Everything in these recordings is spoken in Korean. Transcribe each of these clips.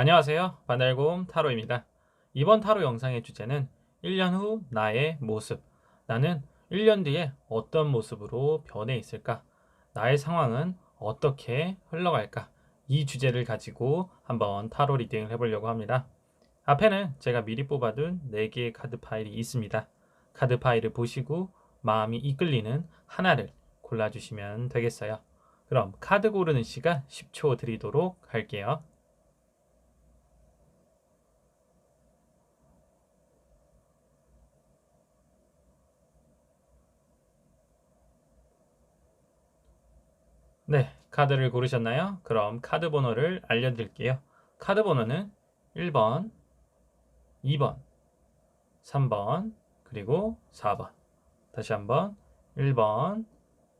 안녕하세요. 반달곰 타로입니다. 이번 타로 영상의 주제는 1년 후 나의 모습. 나는 1년 뒤에 어떤 모습으로 변해 있을까? 나의 상황은 어떻게 흘러갈까? 이 주제를 가지고 한번 타로 리딩을 해보려고 합니다. 앞에는 제가 미리 뽑아둔 4개의 카드 파일이 있습니다. 카드 파일을 보시고 마음이 이끌리는 하나를 골라주시면 되겠어요. 그럼 카드 고르는 시간 10초 드리도록 할게요. 네, 카드를 고르셨나요? 그럼 카드 번호를 알려드릴게요. 카드 번호는 1번, 2번, 3번, 그리고 4번. 다시 한번 1번,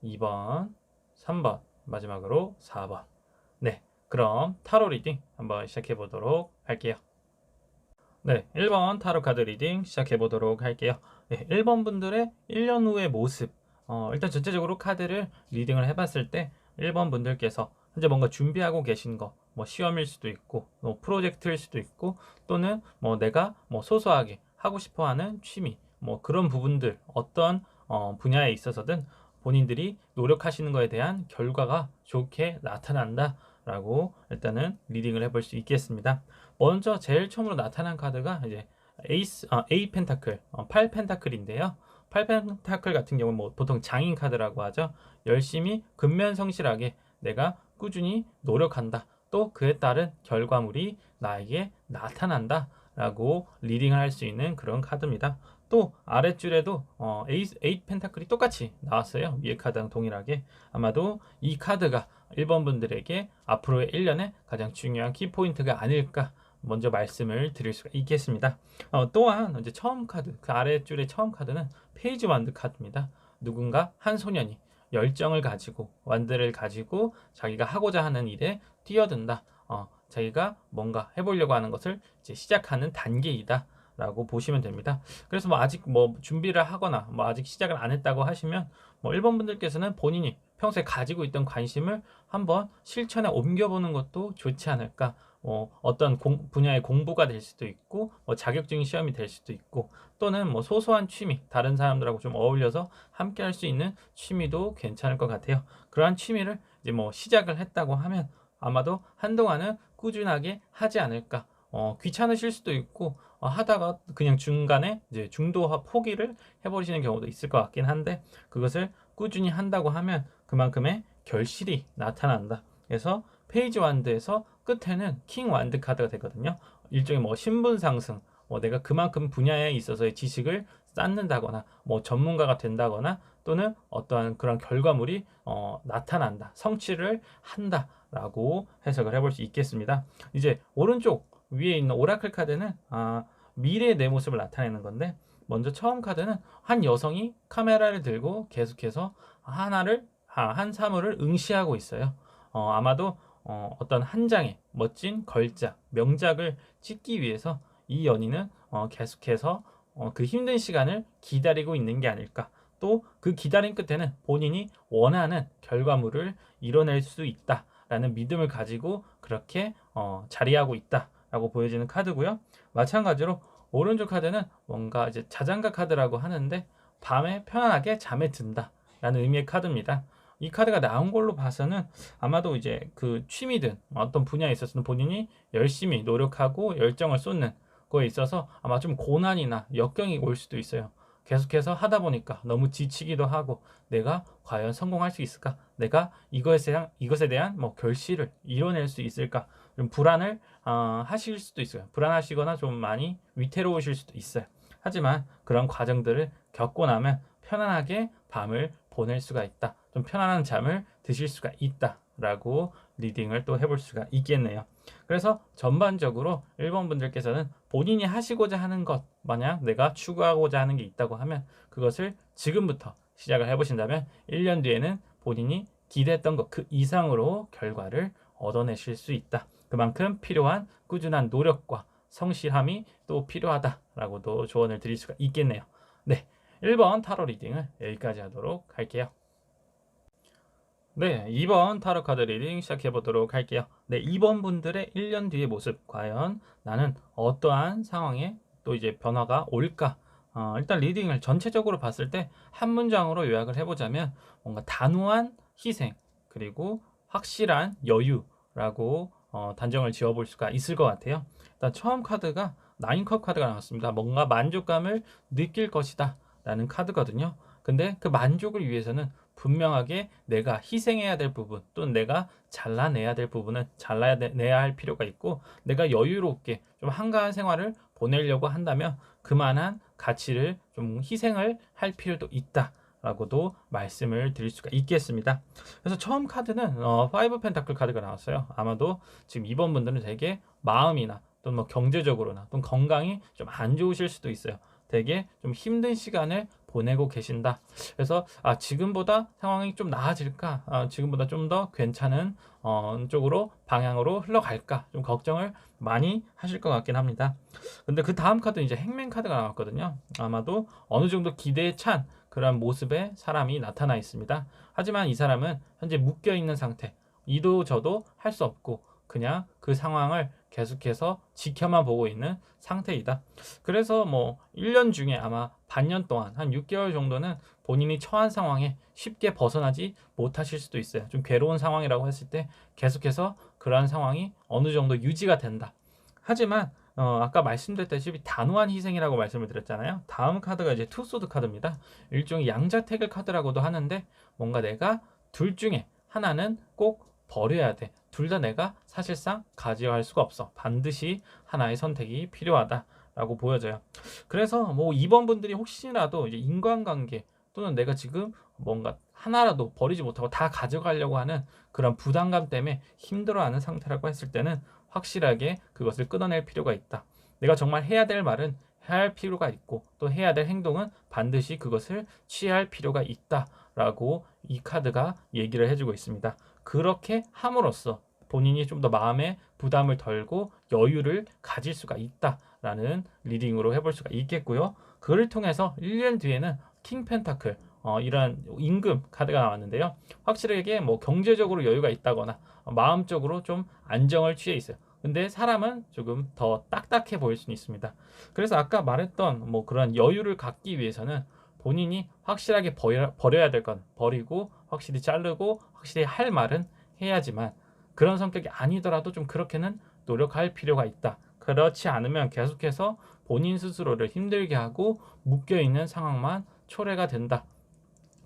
2번, 3번, 마지막으로 4번. 네, 그럼 타로 리딩 한번 시작해 보도록 할게요. 네, 1번 타로 카드 리딩 시작해 보도록 할게요. 네, 1번 분들의 1년 후의 모습. 어, 일단 전체적으로 카드를 리딩을 해봤을 때 1번 분들께서 현재 뭔가 준비하고 계신 거, 뭐 시험일 수도 있고, 뭐 프로젝트일 수도 있고, 또는 뭐 내가 뭐 소소하게 하고 싶어 하는 취미, 뭐 그런 부분들, 어떤 어, 분야에 있어서든 본인들이 노력하시는 거에 대한 결과가 좋게 나타난다. 라고 일단은 리딩을 해볼 수 있겠습니다. 먼저 제일 처음으로 나타난 카드가 이제 에이스, 아, 에이 펜타클, 어, 8 펜타클인데요. 8 펜타클 같은 경우는 뭐 보통 장인 카드라고 하죠. 열심히 근면 성실하게 내가 꾸준히 노력한다. 또 그에 따른 결과물이 나에게 나타난다. 라고 리딩을 할 수 있는 그런 카드입니다. 또 아랫줄에도 어, 8, 펜타클이 똑같이 나왔어요. 위에 카드랑 동일하게. 아마도 이 카드가 1번 분들에게 앞으로의 1년에 가장 중요한 키포인트가 아닐까 먼저 말씀을 드릴 수가 있겠습니다. 어, 또한 이제 처음 카드, 그 아래줄의 처음 카드는 페이지 완드 카드입니다. 누군가 한 소년이 열정을 가지고 완드를 가지고 자기가 하고자 하는 일에 뛰어든다. 어, 자기가 뭔가 해보려고 하는 것을 이제 시작하는 단계이다. 라고 보시면 됩니다. 그래서 뭐 아직 뭐 준비를 하거나 뭐 아직 시작을 안 했다고 하시면 뭐 1번 분들께서는 본인이 평소에 가지고 있던 관심을 한번 실천에 옮겨보는 것도 좋지 않을까. 뭐 어떤 공, 분야의 공부가 될 수도 있고 뭐 자격증 시험이 될 수도 있고 또는 뭐 소소한 취미 다른 사람들하고 좀 어울려서 함께 할 수 있는 취미도 괜찮을 것 같아요. 그러한 취미를 이제 뭐 시작을 했다고 하면 아마도 한동안은 꾸준하게 하지 않을까. 어, 귀찮으실 수도 있고 어, 하다가 그냥 중간에 이제 중도 포기를 해버리시는 경우도 있을 것 같긴 한데 그것을 꾸준히 한다고 하면 그만큼의 결실이 나타난다. 그래서 페이지 완드에서 끝에는 킹 완드 카드가 되거든요. 일종의 뭐 신분 상승, 뭐 내가 그만큼 분야에 있어서의 지식을 쌓는다거나 뭐 전문가가 된다거나 또는 어떠한 그런 결과물이 어, 나타난다, 성취를 한다. 라고 해석을 해볼 수 있겠습니다. 이제 오른쪽 위에 있는 오라클 카드는 아, 미래의 내 모습을 나타내는 건데 먼저 처음 카드는 한 여성이 카메라를 들고 계속해서 하나를 아, 한 사물을 응시하고 있어요. 어, 아마도 어, 어떤 한 장의 멋진 걸작, 명작을 찍기 위해서 이 연인은 어, 계속해서 어, 그 힘든 시간을 기다리고 있는 게 아닐까. 또 그 기다림 끝에는 본인이 원하는 결과물을 이뤄낼 수 있다라는 믿음을 가지고 그렇게 어, 자리하고 있다라고 보여지는 카드고요. 마찬가지로 오른쪽 카드는 뭔가 이제 자장가 카드라고 하는데 밤에 편안하게 잠에 든다라는 의미의 카드입니다. 이 카드가 나온 걸로 봐서는 아마도 이제 그 취미든 어떤 분야에 있어서는 본인이 열심히 노력하고 열정을 쏟는 거에 있어서 아마 좀 고난이나 역경이 올 수도 있어요. 계속해서 하다 보니까 너무 지치기도 하고 내가 과연 성공할 수 있을까? 내가 이것에 대한 이것에 대한 뭐 결실을 이뤄낼 수 있을까? 좀 불안을 어, 하실 수도 있어요. 불안하시거나 좀 많이 위태로우실 수도 있어요. 하지만 그런 과정들을 겪고 나면 편안하게 밤을 보낼 수가 있다. 좀 편안한 잠을 드실 수가 있다 라고 리딩을 또 해볼 수가 있겠네요. 그래서 전반적으로 1번 분들께서는 본인이 하시고자 하는 것, 만약 내가 추구하고자 하는 게 있다고 하면 그것을 지금부터 시작을 해보신다면 1년 뒤에는 본인이 기대했던 것 그 이상으로 결과를 얻어내실 수 있다. 그만큼 필요한 꾸준한 노력과 성실함이 또 필요하다라고도 조언을 드릴 수가 있겠네요. 네. 1번 타로 리딩을 여기까지 하도록 할게요. 네, 2번 타로 카드 리딩 시작해 보도록 할게요. 네, 2번 분들의 1년 뒤의 모습 과연 나는 어떠한 상황에 또 이제 변화가 올까? 어, 일단 리딩을 전체적으로 봤을 때 한 문장으로 요약을 해보자면 뭔가 단호한 희생 그리고 확실한 여유라고 어, 단정을 지어볼 수가 있을 것 같아요. 일단 처음 카드가 나인컵 카드가 나왔습니다. 뭔가 만족감을 느낄 것이다 라는 카드거든요. 근데 그 만족을 위해서는 분명하게 내가 희생해야 될 부분 또는 내가 잘라내야 될 부분은 잘라내야 할 필요가 있고 내가 여유롭게 좀 한가한 생활을 보내려고 한다면 그만한 가치를 좀 희생을 할 필요도 있다. 라고도 말씀을 드릴 수가 있겠습니다. 그래서 처음 카드는 어, 5 펜타클 카드가 나왔어요. 아마도 지금 이번 분들은 되게 마음이나 또는 뭐 경제적으로나 또는 건강이 좀 안 좋으실 수도 있어요. 되게 좀 힘든 시간을 보내고 계신다. 그래서 아 지금보다 상황이 좀 나아질까? 아, 지금보다 좀 더 괜찮은 어, 쪽으로 방향으로 흘러갈까? 좀 걱정을 많이 하실 것 같긴 합니다. 근데 그 다음 카드 이제 행맨 카드가 나왔거든요. 아마도 어느 정도 기대에 찬 그런 모습의 사람이 나타나 있습니다. 하지만 이 사람은 현재 묶여 있는 상태. 이도 저도 할 수 없고 그냥 그 상황을 계속해서 지켜만 보고 있는 상태이다. 그래서 뭐 1년 중에 아마 반년 동안 한 6개월 정도는 본인이 처한 상황에 쉽게 벗어나지 못하실 수도 있어요. 좀 괴로운 상황이라고 했을 때 계속해서 그러한 상황이 어느 정도 유지가 된다. 하지만 어, 아까 말씀드렸다시피 단호한 희생이라고 말씀을 드렸잖아요. 다음 카드가 이제 투소드 카드입니다. 일종의 양자택일 카드라고도 하는데 뭔가 내가 둘 중에 하나는 꼭 버려야 돼. 둘 다 내가 사실상 가져갈 수가 없어. 반드시 하나의 선택이 필요하다 라고 보여져요. 그래서 뭐 이번 분들이 혹시라도 이제 인간관계 또는 내가 지금 뭔가 하나라도 버리지 못하고 다 가져가려고 하는 그런 부담감 때문에 힘들어하는 상태라고 했을 때는 확실하게 그것을 끊어낼 필요가 있다. 내가 정말 해야 될 말은 해야 할 필요가 있고 또 해야 될 행동은 반드시 그것을 취할 필요가 있다라고 이 카드가 얘기를 해주고 있습니다. 그렇게 함으로써 본인이 좀 더 마음의 부담을 덜고 여유를 가질 수가 있다라는 리딩으로 해볼 수가 있겠고요. 그를 통해서 1년 뒤에는 킹 펜타클 어, 이런 임금 카드가 나왔는데요. 확실하게 뭐 경제적으로 여유가 있다거나 마음적으로 좀 안정을 취해 있어요. 근데 사람은 조금 더 딱딱해 보일 수는 있습니다. 그래서 아까 말했던 뭐 그런 여유를 갖기 위해서는 본인이 확실하게 버려, 버려야 될 건 버리고 확실히 자르고 확실히 할 말은 해야지만 그런 성격이 아니더라도 좀 그렇게는 노력할 필요가 있다. 그렇지 않으면 계속해서 본인 스스로를 힘들게 하고 묶여 있는 상황만 초래가 된다.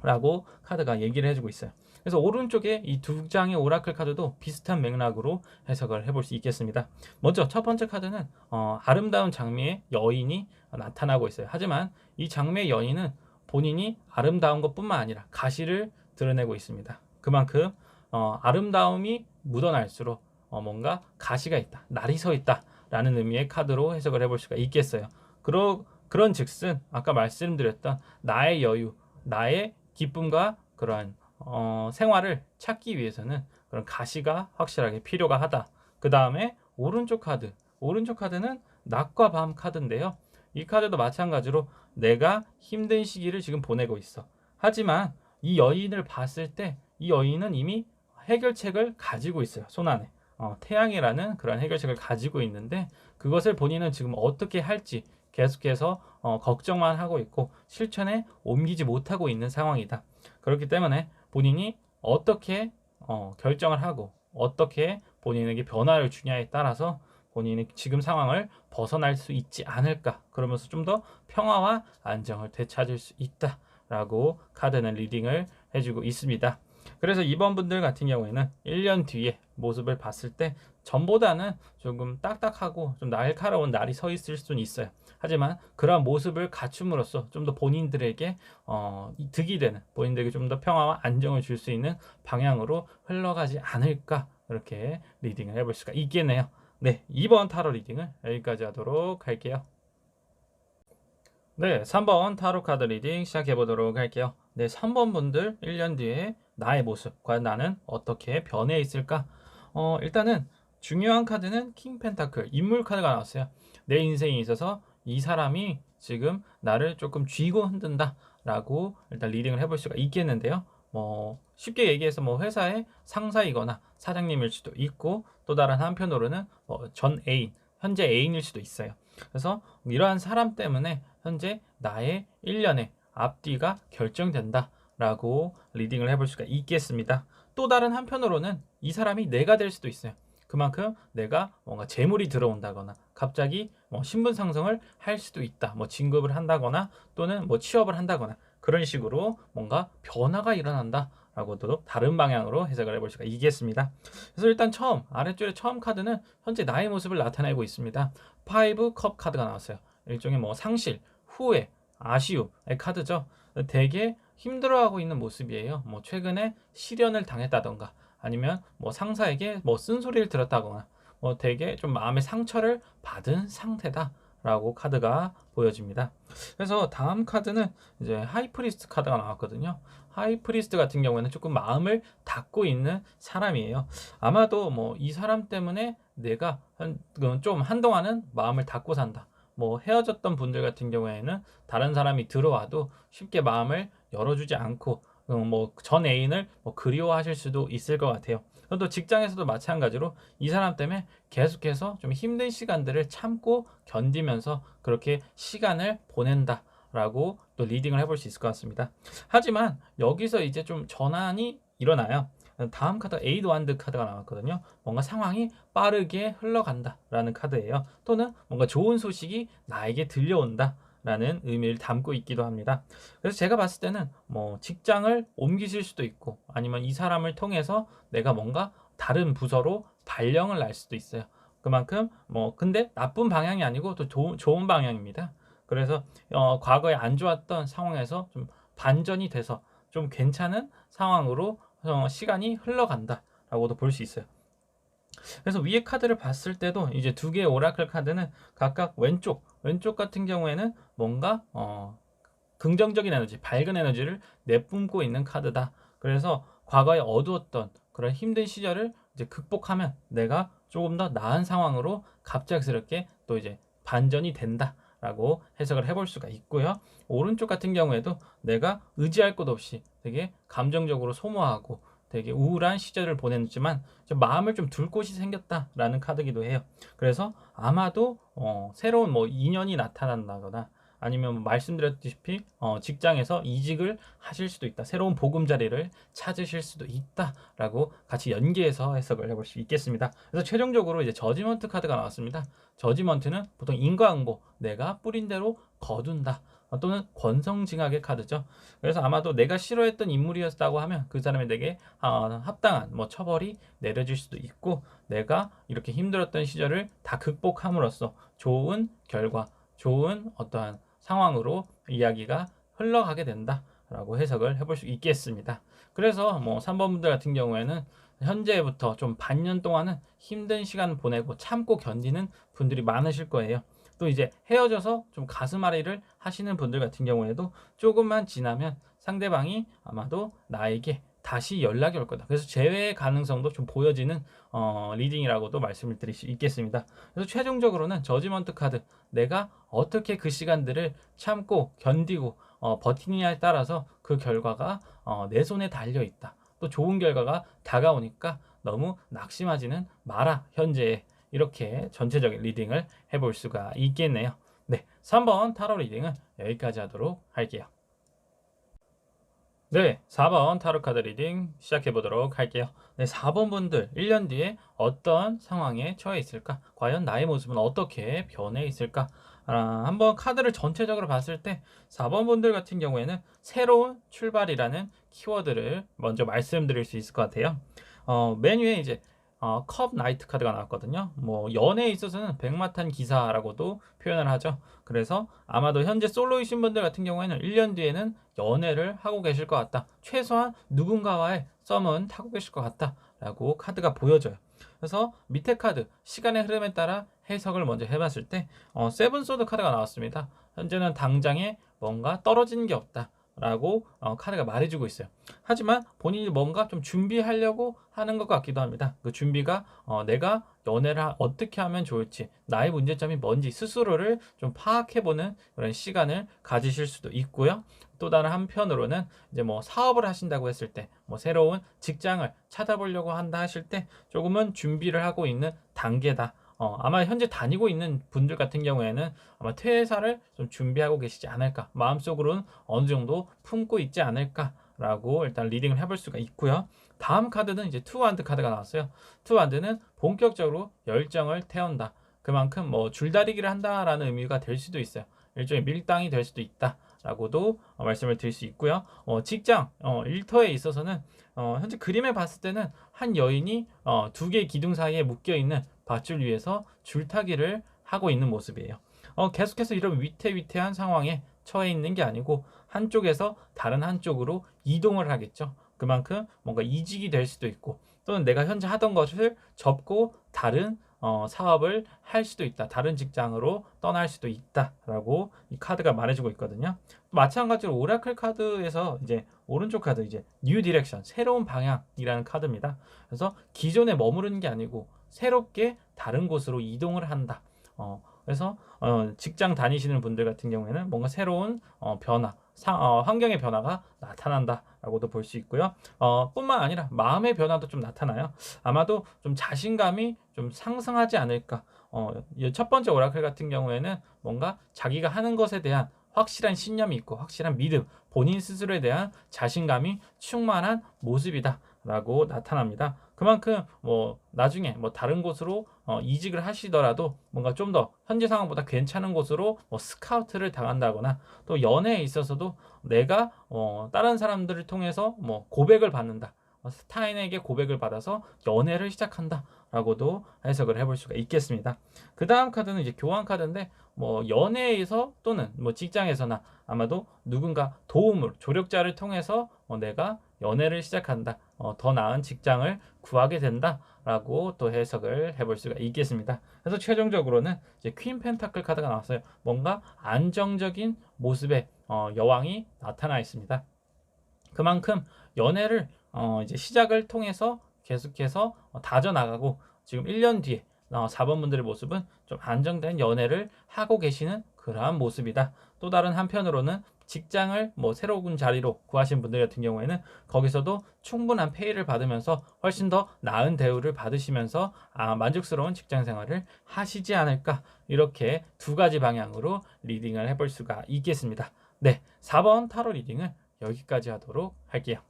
라고 카드가 얘기를 해주고 있어요. 그래서 오른쪽에 이 두 장의 오라클 카드도 비슷한 맥락으로 해석을 해볼 수 있겠습니다. 먼저 첫 번째 카드는 어, 아름다운 장미의 여인이 나타나고 있어요. 하지만 이 장미의 여인은 본인이 아름다운 것뿐만 아니라 가시를 드러내고 있습니다. 그만큼 어, 아름다움이 묻어날수록 어, 뭔가 가시가 있다, 날이 서 있다라는 의미의 카드로 해석을 해볼 수가 있겠어요. 그러, 그런 즉슨 아까 말씀드렸던 나의 여유, 나의 기쁨과 그러한 어, 생활을 찾기 위해서는 그런 가시가 확실하게 필요가 하다. 그 다음에 오른쪽 카드, 오른쪽 카드는 낮과 밤 카드인데요. 이 카드도 마찬가지로 내가 힘든 시기를 지금 보내고 있어. 하지만 이 여인을 봤을 때 이 여인은 이미 해결책을 가지고 있어요. 손 안에. 어, 태양이라는 그런 해결책을 가지고 있는데 그것을 본인은 지금 어떻게 할지 계속해서 어, 걱정만 하고 있고 실천에 옮기지 못하고 있는 상황이다. 그렇기 때문에 본인이 어떻게 어, 결정을 하고 어떻게 본인에게 변화를 주냐에 따라서 본인의 지금 상황을 벗어날 수 있지 않을까 그러면서 좀 더 평화와 안정을 되찾을 수 있다라고 카드는 리딩을 해주고 있습니다. 그래서 이번 분들 같은 경우에는 1년 뒤에 모습을 봤을 때 전보다는 조금 딱딱하고 좀 날카로운 날이 서 있을 수는 있어요. 하지만 그러한 모습을 갖춤으로써 좀 더 본인들에게 어, 득이 되는 본인들에게 좀 더 평화와 안정을 줄 수 있는 방향으로 흘러가지 않을까 이렇게 리딩을 해볼 수가 있겠네요. 네, 2번 타로 리딩을 여기까지 하도록 할게요. 네, 3번 타로 카드 리딩 시작해 보도록 할게요. 네, 3번 분들 1년 뒤에 나의 모습, 과연 나는 어떻게 변해 있을까? 어, 일단은 중요한 카드는 킹 펜타클, 인물 카드가 나왔어요. 내 인생에 있어서 이 사람이 지금 나를 조금 쥐고 흔든다 라고 일단 리딩을 해볼 수가 있겠는데요. 뭐 쉽게 얘기해서 뭐 회사의 상사이거나 사장님일 수도 있고 또 다른 한편으로는 뭐 전 애인, 현재 애인일 수도 있어요. 그래서 이러한 사람 때문에 현재 나의 1년의 앞뒤가 결정된다 라고 리딩을 해볼 수가 있겠습니다. 또 다른 한편으로는 이 사람이 내가 될 수도 있어요. 그만큼 내가 뭔가 재물이 들어온다거나 갑자기 뭐 신분 상승을 할 수도 있다. 뭐 진급을 한다거나 또는 뭐 취업을 한다거나 그런 식으로 뭔가 변화가 일어난다. 라고도 다른 방향으로 해석을 해볼 수가 있겠습니다. 그래서 일단 처음 아래쪽에 처음 카드는 현재 나의 모습을 나타내고 있습니다. 파이브 컵 카드가 나왔어요. 일종의 뭐 상실, 후회, 아쉬움의 카드죠. 되게 힘들어하고 있는 모습이에요. 뭐 최근에 시련을 당했다던가 아니면 뭐 상사에게 뭐 쓴소리를 들었다거나 뭐 되게 좀 마음의 상처를 받은 상태다 라고 카드가 보여집니다. 그래서 다음 카드는 이제 하이프리스트 카드가 나왔거든요. 하이프리스트 같은 경우에는 조금 마음을 닫고 있는 사람이에요. 아마도 뭐 이 사람 때문에 내가 좀 한동안은 마음을 닫고 산다. 뭐 헤어졌던 분들 같은 경우에는 다른 사람이 들어와도 쉽게 마음을 열어주지 않고 어, 뭐전 애인을 뭐 그리워하실 수도 있을 것 같아요. 또 직장에서도 마찬가지로 이 사람 때문에 계속해서 좀 힘든 시간들을 참고 견디면서 그렇게 시간을 보낸다 라고 또 리딩을 해볼 수 있을 것 같습니다. 하지만 여기서 이제 좀 전환이 일어나요. 다음 카드 에이드 완드 카드가 나왔거든요. 뭔가 상황이 빠르게 흘러간다라는 카드예요. 또는 뭔가 좋은 소식이 나에게 들려온다. 라는 의미를 담고 있기도 합니다. 그래서 제가 봤을 때는 뭐 직장을 옮기실 수도 있고 아니면 이 사람을 통해서 내가 뭔가 다른 부서로 발령을 날 수도 있어요. 그만큼 뭐 근데 나쁜 방향이 아니고 또 조, 좋은 방향입니다. 그래서 어, 과거에 안 좋았던 상황에서 좀 반전이 돼서 좀 괜찮은 상황으로 어, 시간이 흘러간다라고도 볼 수 있어요. 그래서 위에 카드를 봤을 때도 이제 두 개의 오라클 카드는 각각 왼쪽 왼쪽 같은 경우에는 뭔가 어, 긍정적인 에너지, 밝은 에너지를 내뿜고 있는 카드다. 그래서 과거에 어두웠던 그런 힘든 시절을 이제 극복하면 내가 조금 더 나은 상황으로 갑작스럽게 또 이제 반전이 된다. 라고 해석을 해볼 수가 있고요. 오른쪽 같은 경우에도 내가 의지할 것 없이 되게 감정적으로 소모하고 되게 우울한 시절을 보냈지만 좀 마음을 좀 둘 곳이 생겼다라는 카드기도 해요. 그래서 아마도 어, 새로운 뭐 인연이 나타난다거나 아니면 뭐 말씀드렸다시피 어, 직장에서 이직을 하실 수도 있다. 새로운 보금자리를 찾으실 수도 있다라고 같이 연계해서 해석을 해볼 수 있겠습니다. 그래서 최종적으로 이제 저지먼트 카드가 나왔습니다. 저지먼트는 보통 인과응보 내가 뿌린 대로 거둔다. 또는 권성징악의 카드죠. 그래서 아마도 내가 싫어했던 인물이었다고 하면 그 사람에게 어, 합당한 뭐 처벌이 내려질 수도 있고 내가 이렇게 힘들었던 시절을 다 극복함으로써 좋은 결과, 좋은 어떠한 상황으로 이야기가 흘러가게 된다라고 해석을 해볼 수 있겠습니다. 그래서 뭐 3번 분들 같은 경우에는 현재부터 좀 반년 동안은 힘든 시간 보내고 참고 견디는 분들이 많으실 거예요. 또 이제 헤어져서 좀 가슴앓이를 하시는 분들 같은 경우에도 조금만 지나면 상대방이 아마도 나에게 다시 연락이 올 거다. 그래서 재회 가능성도 좀 보여지는 어, 리딩이라고도 말씀을 드릴 수 있겠습니다. 그래서 최종적으로는 저지먼트 카드 내가 어떻게 그 시간들을 참고 견디고 어, 버티느냐에 따라서 그 결과가 어, 내 손에 달려 있다. 또 좋은 결과가 다가오니까 너무 낙심하지는 마라. 현재에 이렇게 전체적인 리딩을 해볼 수가 있겠네요. 네, 3번 타로 리딩은 여기까지 하도록 할게요. 네, 4번 타로 카드 리딩 시작해 보도록 할게요. 네, 4번 분들 1년 뒤에 어떤 상황에 처해 있을까? 과연 나의 모습은 어떻게 변해 있을까? 아, 한번 카드를 전체적으로 봤을 때 4번 분들 같은 경우에는 새로운 출발이라는 키워드를 먼저 말씀드릴 수 있을 것 같아요. 어, 맨 위에 이제 어, 컵 나이트 카드가 나왔거든요. 뭐 연애에 있어서는 백마탄 기사라고도 표현을 하죠. 그래서 아마도 현재 솔로이신 분들 같은 경우에는 1년 뒤에는 연애를 하고 계실 것 같다. 최소한 누군가와의 썸은 타고 계실 것 같다 라고 카드가 보여져요. 그래서 밑에 카드 시간의 흐름에 따라 해석을 먼저 해봤을 때 어, 세븐 소드 카드가 나왔습니다. 현재는 당장에 뭔가 떨어지는 게 없다. 라고 어, 카드가 말해주고 있어요. 하지만 본인이 뭔가 좀 준비하려고 하는 것 같기도 합니다. 그 준비가 어, 내가 연애를 하- 어떻게 하면 좋을지, 나의 문제점이 뭔지 스스로를 좀 파악해보는 그런 시간을 가지실 수도 있고요. 또 다른 한편으로는 이제 뭐 사업을 하신다고 했을 때, 뭐 새로운 직장을 찾아보려고 한다 하실 때 조금은 준비를 하고 있는 단계다. 어, 아마 현재 다니고 있는 분들 같은 경우에는 아마 퇴사를 좀 준비하고 계시지 않을까. 마음속으로는 어느 정도 품고 있지 않을까라고 일단 리딩을 해볼 수가 있고요. 다음 카드는 이제 투완드 카드가 나왔어요. 투완드는 본격적으로 열정을 태운다. 그만큼 뭐 줄다리기를 한다라는 의미가 될 수도 있어요. 일종의 밀당이 될 수도 있다 라고도 어, 말씀을 드릴 수 있고요. 어, 직장 어, 일터에 있어서는 어, 현재 그림에 봤을 때는 한 여인이 어, 두 개의 기둥 사이에 묶여 있는 밧줄 위에서 줄타기를 하고 있는 모습이에요. 어, 계속해서 이런 위태위태한 상황에 처해 있는 게 아니고 한쪽에서 다른 한쪽으로 이동을 하겠죠. 그만큼 뭔가 이직이 될 수도 있고 또는 내가 현재 하던 것을 접고 다른 어, 사업을 할 수도 있다. 다른 직장으로 떠날 수도 있다라고 이 카드가 말해주고 있거든요. 마찬가지로 오라클 카드에서 이제 오른쪽 카드 이제 뉴 디렉션 새로운 방향이라는 카드입니다. 그래서 기존에 머무르는 게 아니고 새롭게 다른 곳으로 이동을 한다. 어, 그래서 어, 직장 다니시는 분들 같은 경우에는 뭔가 새로운 어, 변화, 사, 어, 환경의 변화가 나타난다라고도 볼 수 있고요. 어, 뿐만 아니라 마음의 변화도 좀 나타나요. 아마도 좀 자신감이 좀 상승하지 않을까. 어, 이첫 번째 오라클 같은 경우에는 뭔가 자기가 하는 것에 대한 확실한 신념이 있고 확실한 믿음, 본인 스스로에 대한 자신감이 충만한 모습이다라고 나타납니다. 그만큼 뭐 나중에 뭐 다른 곳으로 어, 이직을 하시더라도 뭔가 좀 더 현재 상황보다 괜찮은 곳으로 뭐 스카우트를 당한다거나 또 연애에 있어서도 내가 어, 다른 사람들을 통해서 뭐 고백을 받는다. 어, 타인에게 고백을 받아서 연애를 시작한다 라고도 해석을 해볼 수가 있겠습니다. 그 다음 카드는 이제 교환 카드인데 뭐 연애에서 또는 뭐 직장에서나 아마도 누군가 도움을 조력자를 통해서 어, 내가 연애를 시작한다. 어, 더 나은 직장을 구하게 된다라고 또 해석을 해볼 수가 있겠습니다. 그래서 최종적으로는 이제 퀸 펜타클 카드가 나왔어요. 뭔가 안정적인 모습의 어, 여왕이 나타나 있습니다. 그만큼 연애를 어, 이제 시작을 통해서 계속해서 어, 다져나가고 지금 1년 뒤에 어, 4번 분들의 모습은 좀 안정된 연애를 하고 계시는 그러한 모습이다. 또 다른 한편으로는 직장을 뭐 새로운 자리로 구하신 분들 같은 경우에는 거기서도 충분한 페이를 받으면서 훨씬 더 나은 대우를 받으시면서 아, 만족스러운 직장 생활을 하시지 않을까 이렇게 두 가지 방향으로 리딩을 해볼 수가 있겠습니다. 네, 4번 타로 리딩을 여기까지 하도록 할게요.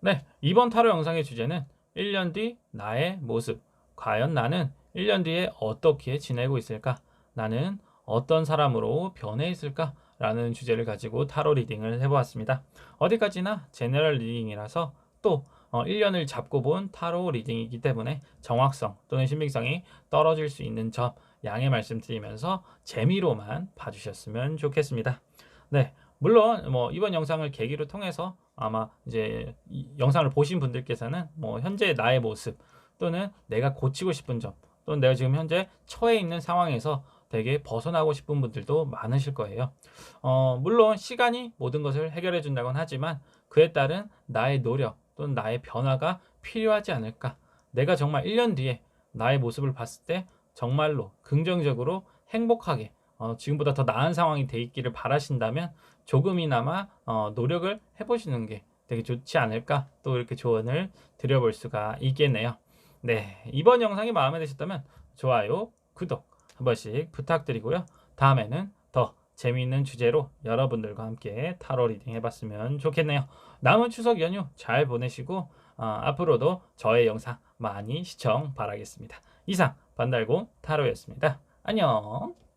네, 이번 타로 영상의 주제는 1년 뒤 나의 모습. 과연 나는 1년 뒤에 어떻게 지내고 있을까? 나는 어떤 사람으로 변해 있을까? 라는 주제를 가지고 타로 리딩을 해보았습니다. 어디까지나 제너럴 리딩이라서 또 어, 1년을 잡고 본 타로 리딩이기 때문에 정확성 또는 신빙성이 떨어질 수 있는 점 양해 말씀드리면서 재미로만 봐주셨으면 좋겠습니다. 네, 물론 뭐 이번 영상을 계기로 통해서 아마 이제 이 영상을 보신 분들께서는 뭐 현재 나의 모습 또는 내가 고치고 싶은 점 또는 내가 지금 현재 처해 있는 상황에서 되게 벗어나고 싶은 분들도 많으실 거예요. 어, 물론 시간이 모든 것을 해결해 준다곤 하지만 그에 따른 나의 노력 또는 나의 변화가 필요하지 않을까. 내가 정말 1년 뒤에 나의 모습을 봤을 때 정말로 긍정적으로 행복하게 어, 지금보다 더 나은 상황이 돼 있기를 바라신다면 조금이나마 어, 노력을 해보시는 게 되게 좋지 않을까 또 이렇게 조언을 드려볼 수가 있겠네요. 네 이번 영상이 마음에 드셨다면 좋아요, 구독 한 번씩 부탁드리고요. 다음에는 더 재미있는 주제로 여러분들과 함께 타로 리딩 해봤으면 좋겠네요. 남은 추석 연휴 잘 보내시고 어, 앞으로도 저의 영상 많이 시청 바라겠습니다. 이상 반달곰 타로였습니다. 안녕.